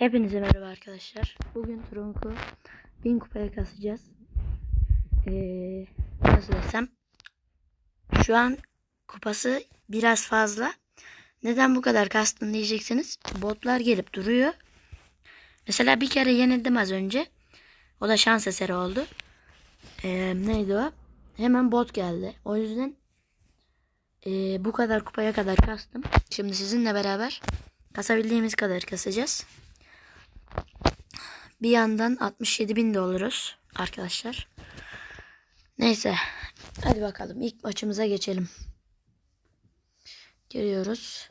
Hepinize merhaba arkadaşlar. Bugün Trunk'u 1000 kupaya kasacağız. Ee, nasıl desem. Şu an kupası biraz fazla. Neden bu kadar kastın diyeceksiniz. Botlar gelip duruyor. Mesela bir kere yenildim az önce. O da şans eseri oldu. Ee, neydi o? Hemen bot geldi. O yüzden ee, bu kadar kupaya kadar kastım. Şimdi sizinle beraber kasabildiğimiz kadar kasacağız. Bir yandan 67 bin de oluruz arkadaşlar. Neyse. Hadi bakalım ilk maçımıza geçelim. Giriyoruz.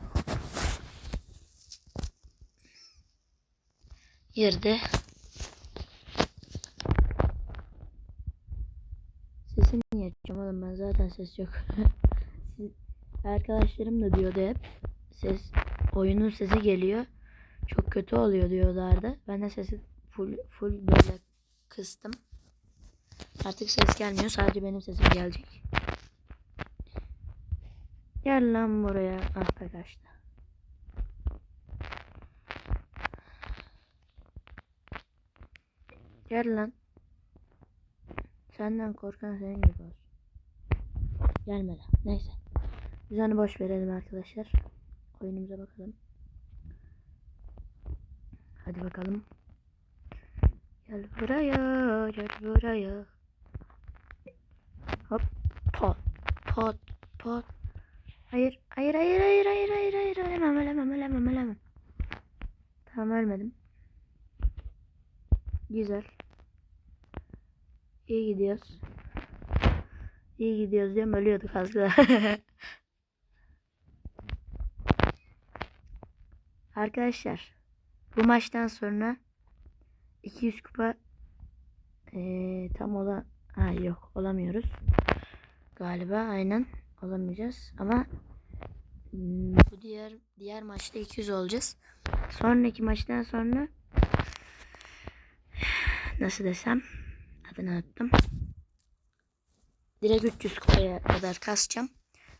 Girdi. Sesini niye açacağım ben zaten ses yok. Arkadaşlarım da diyordu hep. Ses oyunun sesi geliyor. Çok kötü oluyor diyorlardı. Ben de sesi full full böyle kıstım. Artık ses gelmiyor. Sadece benim sesim gelecek. Gel lan buraya. Kaçtı. Gel lan. Senden korkan senin gibi olsun. Gelmedi. Neyse. Biz onu boş verelim arkadaşlar. Oyunumuza bakalım. Hadi bakalım. Gel buraya, gel buraya. Hop, pot, pot, pot. Hayır, hayır, hayır, hayır, hayır, hayır, hayır. Ölemem, ölemem, ölemem, ölemem. Tamam ölmedim. Güzel. İyi gidiyoruz. İyi gidiyoruz diyorum ölüyorduk az. Arkadaşlar bu maçtan sonra 200 kupa eee, tam ola ha yok olamıyoruz. Galiba aynen olamayacağız. Ama hmm, bu diğer diğer maçta 200 olacağız. Sonraki maçtan sonra nasıl desem adını unuttum. Direkt 300 kupaya kadar kasacağım.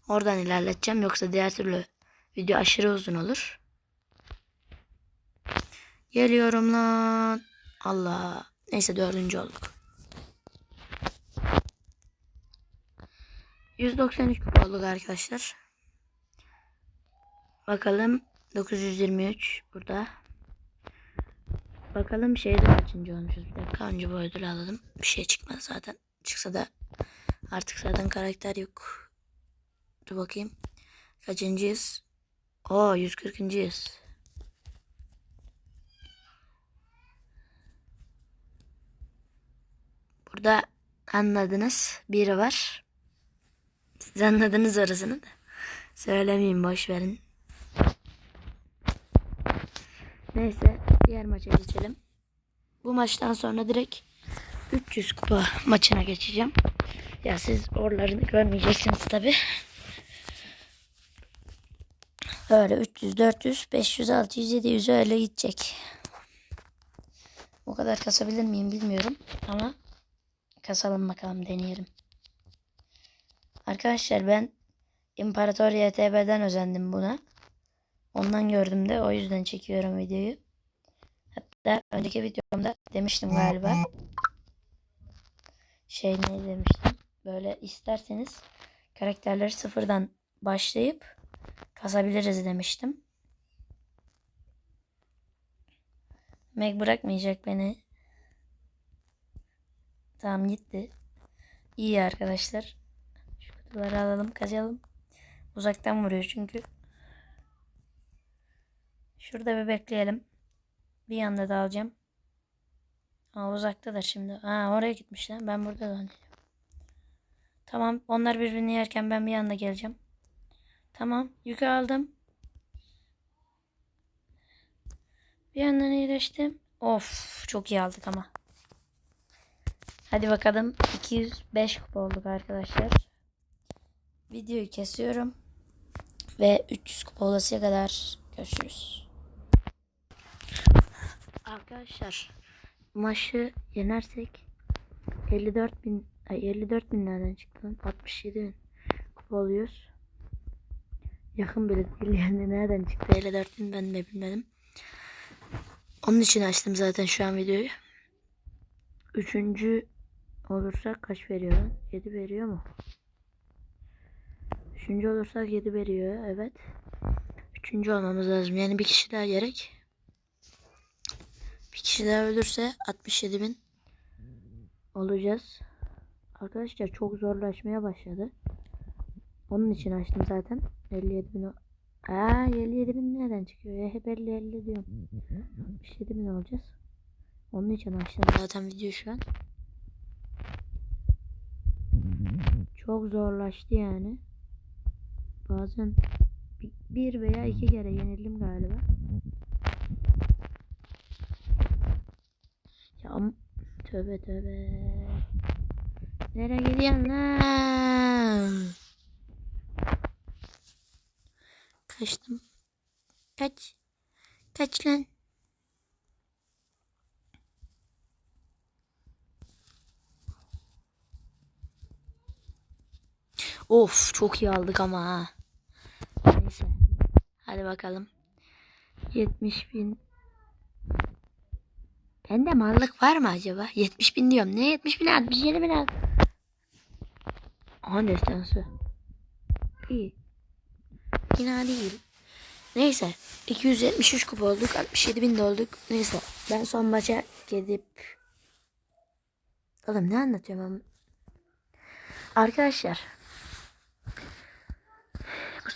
Oradan ilerleteceğim. Yoksa diğer türlü video aşırı uzun olur. Geliyorum lan. Allah. Neyse dördüncü olduk. 193 kupa olduk arkadaşlar. Bakalım 923 burada. Bakalım şeyde kaçıncı olmuşuz. Bir dakika önce bu ödülü alalım. Bir şey çıkmadı zaten. Çıksa da artık zaten karakter yok. Dur bakayım. Kaçıncıyız? Oo 140.yız. Burada anladınız. Biri var. Siz anladınız orasını da. Söylemeyeyim boş verin. Neyse diğer maça geçelim. Bu maçtan sonra direkt 300 kupa maçına geçeceğim. Ya siz oralarını görmeyeceksiniz tabi. Öyle 300, 400, 500, 600, 700 öyle gidecek. O kadar kasabilir miyim bilmiyorum ama kasalım bakalım deneyelim. Arkadaşlar ben İmparator YTB'den özendim buna. Ondan gördüm de o yüzden çekiyorum videoyu. Hatta önceki videomda demiştim galiba. Şey ne demiştim? Böyle isterseniz karakterleri sıfırdan başlayıp kasabiliriz demiştim. Meg bırakmayacak beni. Tamam gitti. İyi arkadaşlar. Şu kutuları alalım kazalım. Uzaktan vuruyor çünkü. Şurada bir bekleyelim. Bir yanda da alacağım. Aa uzaktadır şimdi. Aa oraya gitmişler. Ben burada zannediyorum. Tamam. Onlar birbirini yerken ben bir yanda geleceğim. Tamam. Yükü aldım. Bir yandan iyileştim. Of çok iyi aldık ama. Hadi bakalım 205 kupa olduk arkadaşlar. Videoyu kesiyorum. Ve 300 kupa olasıya kadar görüşürüz. Arkadaşlar maçı yenersek 54 bin ay 54 bin nereden çıktı lan? 67 bin kupa oluyoruz. Yakın bile değil yani nereden çıktı 54 bin ben de bilmedim. Onun için açtım zaten şu an videoyu. Üçüncü olursak kaç veriyor lan? 7 veriyor mu? Üçüncü olursak 7 veriyor. Evet. Üçüncü olmamız lazım. Yani bir kişi daha gerek. Bir kişi daha ölürse 67 bin olacağız. Arkadaşlar çok zorlaşmaya başladı. Onun için açtım zaten. 57 bin. Aa 57 bin nereden çıkıyor ya? Hep 50 50 diyorum. 67 bin olacağız. Onun için açtım zaten video şu an. Çok zorlaştı yani. Bazen bi- bir veya iki kere yenildim galiba. Ya tövbe tövbe. Nereye gidiyorsun lan? Kaçtım. Kaç. Kaç lan. Of çok iyi aldık ama ha. Neyse. Hadi bakalım. 70 bin. Bende mallık var mı acaba? 70 bin diyorum. Ne 70 bin 67 bin al. Aha destansı. İyi. Fena değil. Neyse. 273 kupa olduk. 67 bin de olduk. Neyse. Ben son maça gidip... Oğlum ne anlatıyorum? Arkadaşlar.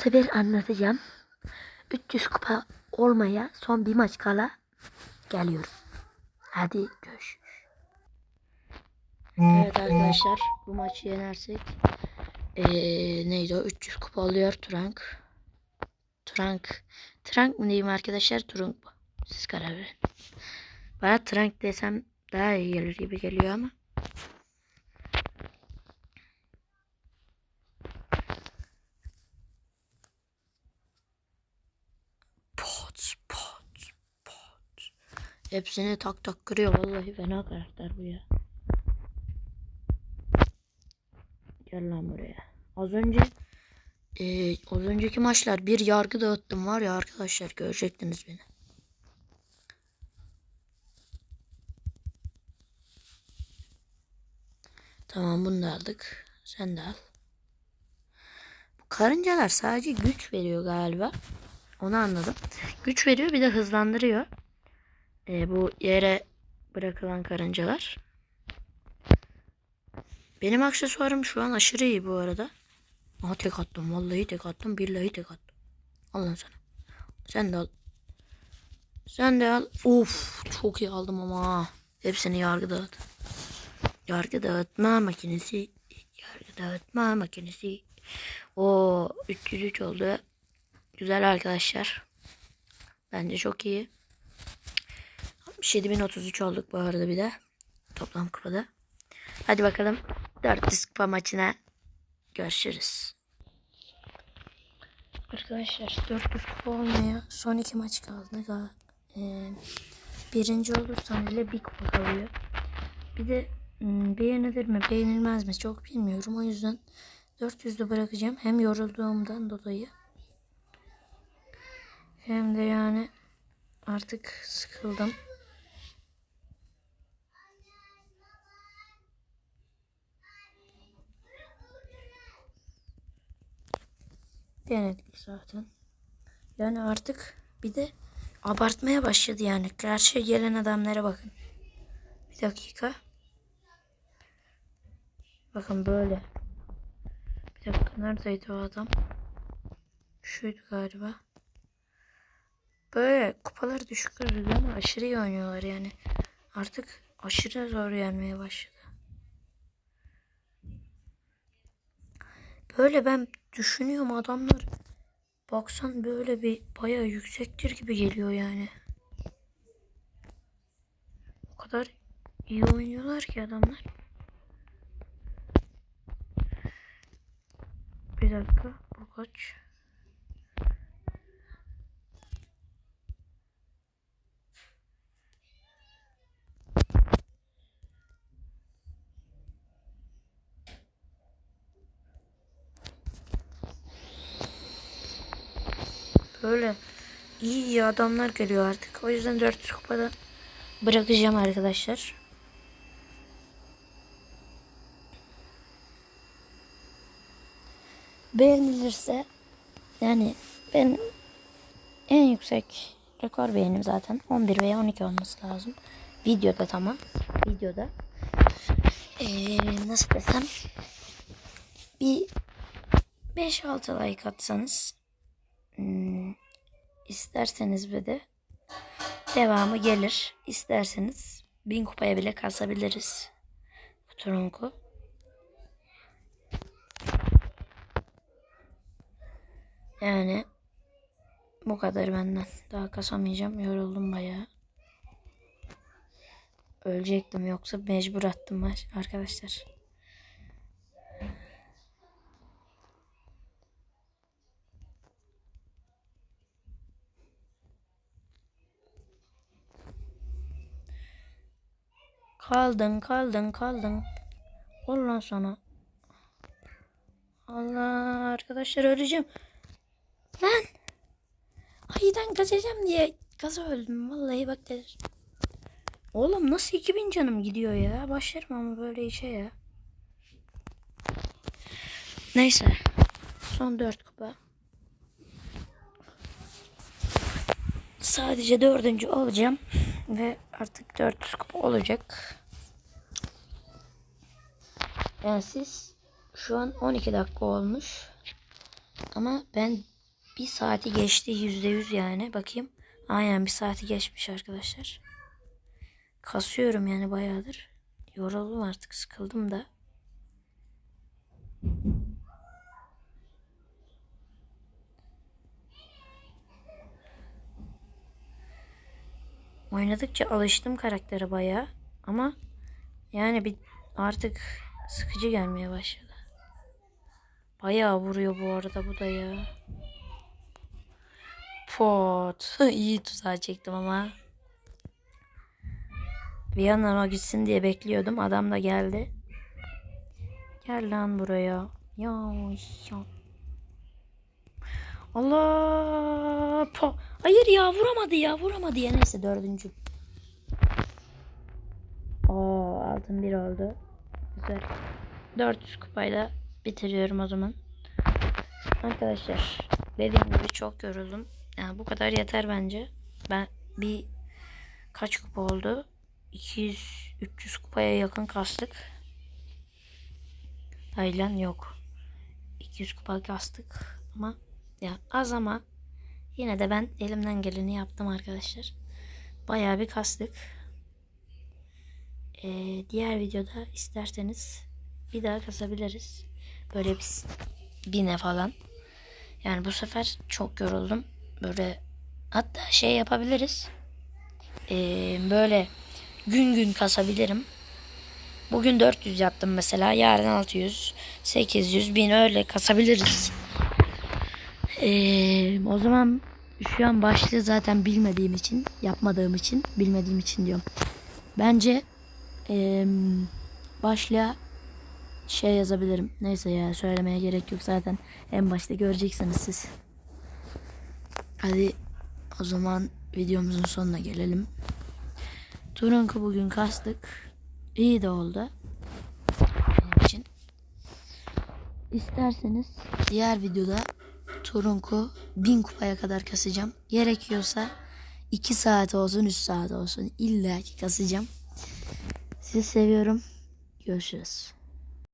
Sefer anlatacağım. 300 kupa olmaya son bir maç kala geliyorum. Hadi görüşürüz. Evet arkadaşlar bu maçı yenersek ee, neydi o 300 kupa oluyor Trank. Trank. Trank mı diyeyim arkadaşlar Trunk mu? Siz karar verin. Bana Trank desem daha iyi gelir gibi geliyor ama. Pot, pot, pot. Hepsini tak tak kırıyor vallahi fena karakter bu ya. Gel lan buraya. Az önce eee, az önceki maçlar bir yargı dağıttım var ya arkadaşlar görecektiniz beni. Tamam bunu da aldık. Sen de al. Bu karıncalar sadece güç veriyor galiba. Onu anladım. Güç veriyor bir de hızlandırıyor. Ee, bu yere bırakılan karıncalar. Benim aksesuarım şu an aşırı iyi bu arada. Aha tek attım. Vallahi tek attım. Billahi tek attım. Al lan sana. Sen de al. Sen de al. Of çok iyi aldım ama. Hepsini yargı dağıt. Yargı dağıtma makinesi. Yargı dağıtma makinesi. O 303 oldu. Güzel arkadaşlar. Bence çok iyi. 7033 olduk bu arada bir de. Toplam kupada. Hadi bakalım 400 kupa maçına görüşürüz. Arkadaşlar 400 kupa olmaya son iki maç kaldı. Ee, birinci olursam bile bir kupa kalıyor. Bir de hmm, beğenilir mi beğenilmez mi çok bilmiyorum. O yüzden 400'de bırakacağım. Hem yorulduğumdan dolayı. Hem de yani artık sıkıldım. Denedik zaten. Yani artık bir de abartmaya başladı yani. Karşıya gelen adamlara bakın. Bir dakika. Bakın böyle. Bir dakika neredeydi o adam? Şuydu galiba. Böyle kupalar düşük kırılıyor ama aşırı iyi oynuyorlar yani. Artık aşırı zor gelmeye başladı. Böyle ben düşünüyorum adamlar. Baksan böyle bir bayağı yüksektir gibi geliyor yani. O kadar iyi oynuyorlar ki adamlar. Bir dakika bu kaç? Böyle iyi iyi adamlar geliyor artık. O yüzden 400 kupada bırakacağım arkadaşlar. Beğenilirse yani ben en yüksek rekor beğenim zaten 11 veya 12 olması lazım. Videoda tamam. Videoda. Ee, nasıl desem bir 5-6 like atsanız hmm, isterseniz bir de devamı gelir. İsterseniz 1000 kupaya bile kasabiliriz. Bu trunku. Yani bu kadar benden. Daha kasamayacağım. Yoruldum bayağı. Ölecektim yoksa mecbur attım arkadaşlar. Kaldın kaldın kaldın. Ondan sonra. Allah arkadaşlar öleceğim. Lan. Ayıdan kaçacağım diye gaza öldüm. Vallahi bak der. Oğlum nasıl 2000 canım gidiyor ya. Başlarım ama böyle işe ya. Neyse. Son 4 kupa. Sadece dördüncü olacağım. Ve artık 400 kupa olacak. Yani siz şu an 12 dakika olmuş. Ama ben bir saati geçti yüzde yüz yani. Bakayım. Aynen bir saati geçmiş arkadaşlar. Kasıyorum yani bayağıdır. Yoruldum artık sıkıldım da. Oynadıkça alıştım karaktere bayağı. Ama yani bir artık sıkıcı gelmeye başladı. Bayağı vuruyor bu arada bu da ya. Pot. İyi tuzağa çektim ama. O gitsin diye bekliyordum. Adam da geldi. Gel lan buraya. Ya, ya. Allah. Po. Hayır ya vuramadı ya vuramadı ya. Neyse dördüncü. Oo altın bir oldu. Güzel. 400 kupayla bitiriyorum o zaman. Arkadaşlar dediğim gibi çok yoruldum. Yani bu kadar yeter bence. Ben bir kaç kupa oldu? 200 300 kupaya yakın kastık. Hayır lan yok. 200 kupa kastık ama ya az ama yine de ben elimden geleni yaptım arkadaşlar. Bayağı bir kastık. Ee, diğer videoda isterseniz bir daha kasabiliriz. Böyle bir bine falan. Yani bu sefer çok yoruldum. Böyle hatta şey yapabiliriz. Ee, böyle gün gün kasabilirim. Bugün 400 yaptım mesela. Yarın 600, 800, 1000 öyle kasabiliriz. Ee, o zaman şu an başlığı zaten bilmediğim için, yapmadığım için, bilmediğim için diyorum. Bence ee, başlığa şey yazabilirim. Neyse ya söylemeye gerek yok zaten. En başta göreceksiniz siz. Hadi o zaman videomuzun sonuna gelelim. Turunk'u bugün kastık. İyi de oldu. Benim için. İsterseniz diğer videoda Turunk'u 1000 kupaya kadar kasacağım. Gerekiyorsa 2 saat olsun 3 saat olsun illa ki kasacağım. Sizi seviyorum. Görüşürüz.